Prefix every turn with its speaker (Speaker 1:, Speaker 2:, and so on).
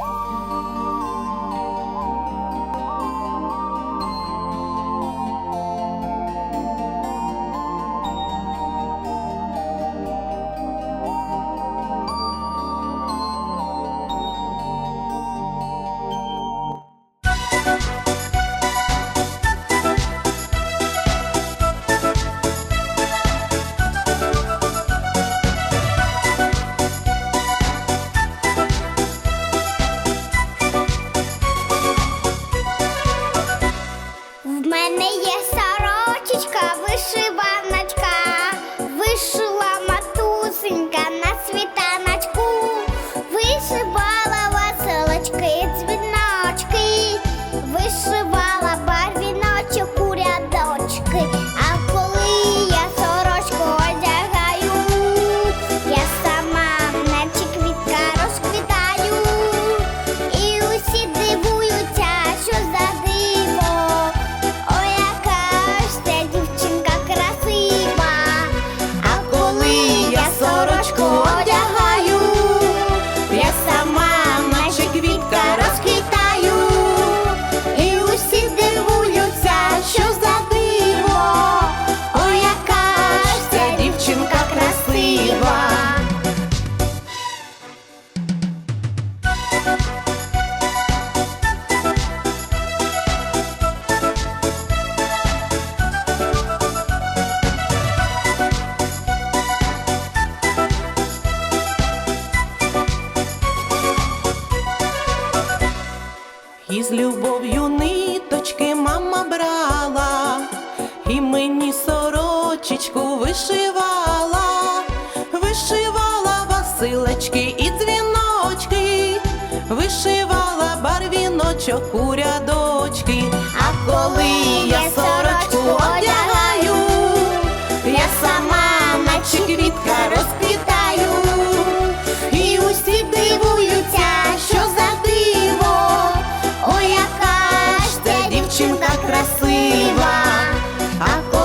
Speaker 1: Música Із любов'ю ниточки мама брала, і мені сорочечку вишивала, вишивала василечки і дзвіночки, вишивала барвіночок у рядочки. А коли я сорочку одягаю, я сама наче квітка розквітаю і усі
Speaker 2: We are.